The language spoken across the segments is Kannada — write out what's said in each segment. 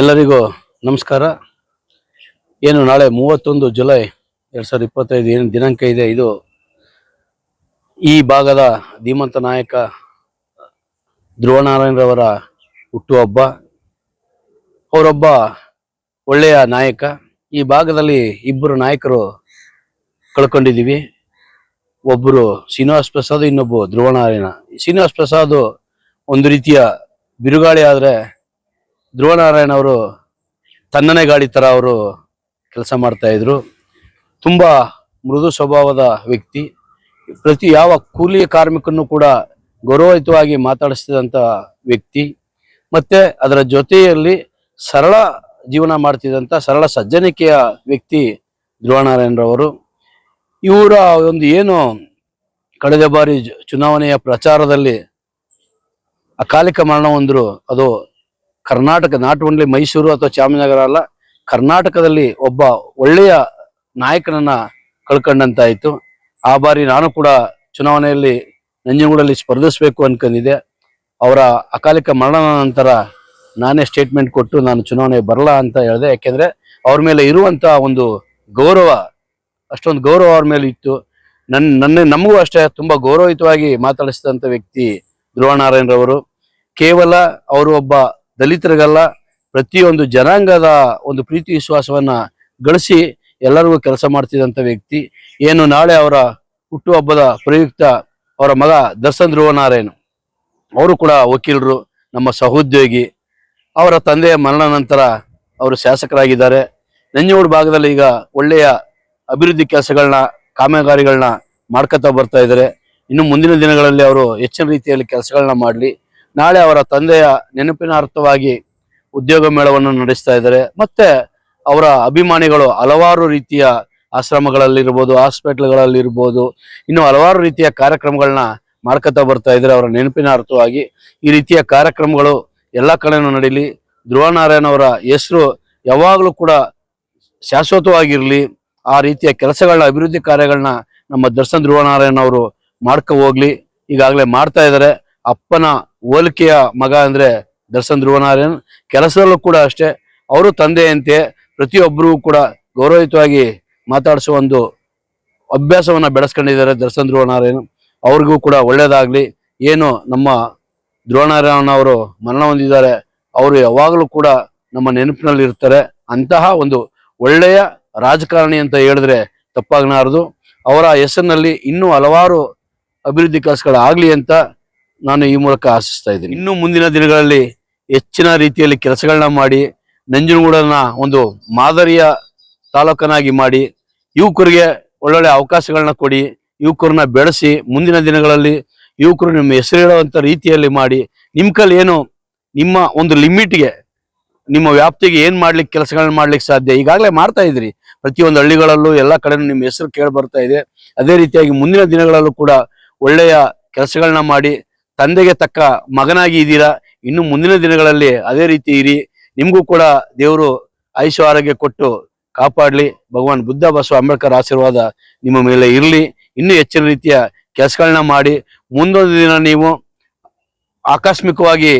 ಎಲ್ಲರಿಗೂ ನಮಸ್ಕಾರ. ಏನು ನಾಳೆ ಮೂವತ್ತೊಂದು ಜುಲೈ ಎರಡು ಸಾವಿರದ ಇಪ್ಪತ್ತೈದು ಏನು ದಿನಾಂಕ ಇದೆ ಇದು. ಈ ಭಾಗದ ಧೀಮಂತ ನಾಯಕ ಧ್ರುವನಾರಾಯಣರವರ ಹುಟ್ಟುಹಬ್ಬ ಅವರೊಬ್ಬ ಒಳ್ಳೆಯ ನಾಯಕ. ಈ ಭಾಗದಲ್ಲಿ ಇಬ್ಬರು ನಾಯಕರು ಕಳ್ಕೊಂಡಿದ್ದೀವಿ. ಒಬ್ಬರು ಶ್ರೀನಿವಾಸ್ ಪ್ರಸಾದ್, ಇನ್ನೊಬ್ಬ ಧ್ರುವನಾರಾಯಣ. ಶ್ರೀನಿವಾಸ್ ಪ್ರಸಾದ್ ಒಂದು ರೀತಿಯ ಬಿರುಗಾಳಿ ಆದ್ರೆ ಧ್ರುವನಾರಾಯಣ ಅವರು ತನ್ನನೇ ಗಾಡಿ ತರ ಅವರು ಕೆಲಸ ಮಾಡ್ತಾ ಇದ್ರು. ತುಂಬಾ ಮೃದು ಸ್ವಭಾವದ ವ್ಯಕ್ತಿ. ಪ್ರತಿ ಯಾವ ಕೂಲಿ ಕಾರ್ಮಿಕನೂ ಕೂಡ ಗೌರವಯುತವಾಗಿ ಮಾತಾಡಿಸಿದಂತ ವ್ಯಕ್ತಿ. ಮತ್ತೆ ಅದರ ಜೊತೆಯಲ್ಲಿ ಸರಳ ಜೀವನ ಮಾಡ್ತಿದ್ದಂಥ ಸರಳ ಸಜ್ಜನಿಕೆಯ ವ್ಯಕ್ತಿ ಧ್ರುವನಾರಾಯಣರವರು. ಇವರ ಒಂದು ಏನು ಕಳೆದ ಬಾರಿ ಚುನಾವಣೆಯ ಪ್ರಚಾರದಲ್ಲಿ ಅಕಾಲಿಕ ಮರಣ ಹೊಂದರು ಅದು ಕರ್ನಾಟಕ ನಾಟ್ ಓನ್ಲಿ ಮೈಸೂರು ಅಥವಾ ಚಾಮರಾಜನಗರ ಅಲ್ಲ, ಕರ್ನಾಟಕದಲ್ಲಿ ಒಬ್ಬ ಒಳ್ಳೆಯ ನಾಯಕನನ್ನ ಕಳ್ಕೊಂಡಂತಾಯಿತು. ಆ ಬಾರಿ ನಾನು ಕೂಡ ಚುನಾವಣೆಯಲ್ಲಿ ನಂಜನಗೂಡಲ್ಲಿ ಸ್ಪರ್ಧಿಸಬೇಕು ಅನ್ಕೊಂಡಿದ್ದೆ. ಅವರ ಅಕಾಲಿಕ ಮರಣದ ನಂತರ ನಾನೇ ಸ್ಟೇಟ್ಮೆಂಟ್ ಕೊಟ್ಟು ನಾನು ಚುನಾವಣೆ ಬರಲ್ಲ ಅಂತ ಹೇಳಿದೆ. ಯಾಕೆಂದ್ರೆ ಅವ್ರ ಮೇಲೆ ಇರುವಂತ ಒಂದು ಗೌರವ, ಅಷ್ಟೊಂದು ಗೌರವ ಅವ್ರ ಮೇಲೆ ಇತ್ತು. ನನ್ನ ನನ್ನ, ನಮಗೂ ಅಷ್ಟೇ ತುಂಬಾ ಗೌರವಯುತವಾಗಿ ಮಾತಾಡಿಸಿದಂತ ವ್ಯಕ್ತಿ ಧ್ರುವನಾರಾಯಣರವರು. ಕೇವಲ ಅವರು ಒಬ್ಬ ದಲಿತರಿಗಲ್ಲ ಪ್ರತಿಯೊಂದು ಜನಾಂಗದ ಒಂದು ಪ್ರೀತಿ ವಿಶ್ವಾಸವನ್ನ ಗಳಿಸಿ ಎಲ್ಲರಿಗೂ ಕೆಲಸ ಮಾಡ್ತಿದ್ದಂಥ ವ್ಯಕ್ತಿ. ಏನು ನಾಳೆ ಅವರ ಹುಟ್ಟುಹಬ್ಬದ ಪ್ರಯುಕ್ತ ಅವರ ಮಗ ದರ್ಶನ್ ಧ್ರುವನಾರಾಯಣ್. ಅವರು ಕೂಡ ವಕೀಲರು, ನಮ್ಮ ಸಹೋದ್ಯೋಗಿ. ಅವರ ತಂದೆಯ ಮರಣ ನಂತರ ಅವರು ಶಾಸಕರಾಗಿದ್ದಾರೆ. ನಂಜನಗೂಡು ಭಾಗದಲ್ಲಿ ಈಗ ಒಳ್ಳೆಯ ಅಭಿವೃದ್ಧಿ ಕೆಲಸಗಳನ್ನ ಕಾಮಗಾರಿಗಳನ್ನ ಮಾಡ್ಕೊತಾ ಬರ್ತಾ ಇದ್ದಾರೆ. ಇನ್ನು ಮುಂದಿನ ದಿನಗಳಲ್ಲಿ ಅವರು ಹೆಚ್ಚಿನ ರೀತಿಯಲ್ಲಿ ಕೆಲಸಗಳನ್ನ ಮಾಡಲಿ. ನಾಳೆ ಅವರ ತಂದೆಯ ನೆನಪಿನ ಅರ್ಥವಾಗಿ ಉದ್ಯೋಗ ಮೇಳವನ್ನು ನಡೆಸ್ತಾ ಇದ್ದಾರೆ. ಮತ್ತೆ ಅವರ ಅಭಿಮಾನಿಗಳು ಹಲವಾರು ರೀತಿಯ ಆಶ್ರಮಗಳಲ್ಲಿರ್ಬೋದು, ಹಾಸ್ಪಿಟ್ಲ್ಗಳಲ್ಲಿರ್ಬೋದು, ಇನ್ನು ಹಲವಾರು ರೀತಿಯ ಕಾರ್ಯಕ್ರಮಗಳನ್ನ ಮಾಡ್ಕೋತಾ ಬರ್ತಾ ಇದ್ದಾರೆ ಅವರ ನೆನಪಿನ ಅರ್ಥವಾಗಿ. ಈ ರೀತಿಯ ಕಾರ್ಯಕ್ರಮಗಳು ಎಲ್ಲ ಕಡೆನೂ ನಡೀಲಿ. ಧ್ರುವನಾರಾಯಣ ಅವರ ಹೆಸರು ಯಾವಾಗಲೂ ಕೂಡ ಶಾಶ್ವತವಾಗಿರಲಿ. ಆ ರೀತಿಯ ಕೆಲಸಗಳನ್ನ, ಅಭಿವೃದ್ಧಿ ಕಾರ್ಯಗಳನ್ನ ನಮ್ಮ ದರ್ಶನ್ ಧ್ರುವನಾರಾಯಣ ಅವರು ಮಾಡ್ಕೋ ಹೋಗ್ಲಿ. ಈಗಾಗಲೇ ಮಾಡ್ತಾ ಇದ್ದಾರೆ. ಅಪ್ಪನ ಹೋಲಿಕೆಯ ಮಗ ಅಂದ್ರೆ ದರ್ಶನ್ ಧ್ರುವನಾರಾಯಣ್. ಕೆಲಸದಲ್ಲೂ ಕೂಡ ಅಷ್ಟೇ, ಅವರು ತಂದೆಯಂತೆ ಪ್ರತಿಯೊಬ್ಬರೂ ಕೂಡ ಗೌರವಯುತವಾಗಿ ಮಾತಾಡಿಸುವ ಒಂದು ಅಭ್ಯಾಸವನ್ನ ಬೆಳೆಸ್ಕೊಂಡಿದ್ದಾರೆ ದರ್ಶನ್ ಧ್ರುವನಾರಾಯಣ್. ಅವ್ರಿಗೂ ಕೂಡ ಒಳ್ಳೇದಾಗ್ಲಿ. ಏನು ನಮ್ಮ ಧ್ರುವನಾರಾಯಣ ಅವರು ಮರಣ ಹೊಂದಿದ್ದಾರೆ, ಅವರು ಯಾವಾಗಲೂ ಕೂಡ ನಮ್ಮ ನೆನಪಿನಲ್ಲಿ ಇರ್ತಾರೆ. ಅಂತಹ ಒಂದು ಒಳ್ಳೆಯ ರಾಜಕಾರಣಿ ಅಂತ ಹೇಳಿದ್ರೆ ತಪ್ಪಾಗಲಾರದು. ಅವರ ಹೆಸರಿನಲ್ಲಿ ಇನ್ನೂ ಹಲವಾರು ಅಭಿವೃದ್ಧಿ ಕೆಲಸಗಳಾಗ್ಲಿ ಅಂತ ನಾನು ಈ ಮೂಲಕ ಆಶಿಸ್ತಾ ಇದ್ದೀನಿ. ಇನ್ನು ಮುಂದಿನ ದಿನಗಳಲ್ಲಿ ಹೆಚ್ಚಿನ ರೀತಿಯಲ್ಲಿ ಕೆಲಸಗಳನ್ನ ಮಾಡಿ, ನಂಜನಗೂಡನ್ನ ಒಂದು ಮಾದರಿಯ ತಾಲೂಕನಾಗಿ ಮಾಡಿ, ಯುವಕರಿಗೆ ಒಳ್ಳೊಳ್ಳೆ ಅವಕಾಶಗಳನ್ನ ಕೊಡಿ, ಯುವಕರನ್ನ ಬೆಳೆಸಿ, ಮುಂದಿನ ದಿನಗಳಲ್ಲಿ ಯುವಕರು ನಿಮ್ಮ ಹೆಸರಿಡುವಂಥ ರೀತಿಯಲ್ಲಿ ಮಾಡಿ ನಿಮ್ಮ ಕೈಲಿ ಏನು ನಿಮ್ಮ ಒಂದು ಲಿಮಿಟ್ಗೆ, ನಿಮ್ಮ ವ್ಯಾಪ್ತಿಗೆ ಏನು ಮಾಡ್ಲಿಕ್ಕೆ ಕೆಲಸಗಳನ್ನ ಮಾಡ್ಲಿಕ್ಕೆ ಸಾಧ್ಯ? ಈಗಾಗಲೇ ಮಾಡ್ತಾ ಇದ್ರಿ. ಪ್ರತಿಯೊಂದು ಹಳ್ಳಿಗಳಲ್ಲೂ ಎಲ್ಲ ಕಡೆ ನಿಮ್ಮ ಹೆಸರು ಕೇಳಿ ಬರ್ತಾ ಇದೆ. ಅದೇ ರೀತಿಯಾಗಿ ಮುಂದಿನ ದಿನಗಳಲ್ಲೂ ಕೂಡ ಒಳ್ಳೆಯ ಕೆಲಸಗಳನ್ನ ಮಾಡಿ ತಂದೆಗೆ ತಕ್ಕ ಮಗನಾಗಿ ಇದ್ದೀರಾ? ಇನ್ನು ಮುಂದಿನ ದಿನಗಳಲ್ಲಿ ಅದೇ ರೀತಿ ಇರಿ. ನಿಮಗೂ ಕೂಡ ದೇವರು ಆಯುಷ್ಯ ಆರೋಗ್ಯ ಕೊಟ್ಟು ಕಾಪಾಡಲಿ. ಭಗವಾನ್ ಬುದ್ಧ ಬಸವ ಅಂಬೇಡ್ಕರ್ ಆಶೀರ್ವಾದ ನಿಮ್ಮ ಮೇಲೆ ಇರಲಿ. ಇನ್ನೂ ಹೆಚ್ಚಿನ ರೀತಿಯ ಕೆಲಸಗಳನ್ನ ಮಾಡಿ. ಮುಂದೊಂದು ದಿನ ನೀವು ಆಕಸ್ಮಿಕವಾಗಿ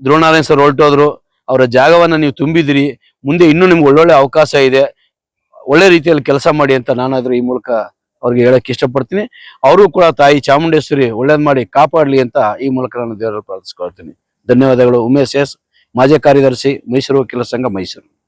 ದ್ರೋಣಾರಾಯಣ ಸರ್ ಹೊರಟೋದ್ರು. ಅವರ ಜಾಗವನ್ನ ನೀವು ತುಂಬಿದಿರಿ. ಮುಂದೆ ಇನ್ನೂ ನಿಮ್ಗೆ ಒಳ್ಳೊಳ್ಳೆ ಅವಕಾಶ ಇದೆ. ಒಳ್ಳೆ ರೀತಿಯಲ್ಲಿ ಕೆಲಸ ಮಾಡಿ ಅಂತ ನಾನಾದ್ರೂ ಈ ಮೂಲಕ ಅವ್ರಿಗೆ ಹೇಳಕ್ ಇಷ್ಟಪಡ್ತೀನಿ. ಅವರು ಕೂಡ ತಾಯಿ ಚಾಮುಂಡೇಶ್ವರಿ ಒಳ್ಳೇದ್ ಮಾಡಿ ಕಾಪಾಡಲಿ ಅಂತ ಈ ಮೂಲಕ ನಾನು ದೇವರಲ್ಲಿ ಪ್ರಾರ್ಥಿಸ್ಕೊಳ್ತೀನಿ. ಧನ್ಯವಾದಗಳು. ಉಮೇಶ್ ಎಸ್. ಮಾಜಿ ಕಾರ್ಯದರ್ಶಿ ಮೈಸೂರು ವಕೀಲ ಸಂಘ ಮೈಸೂರು.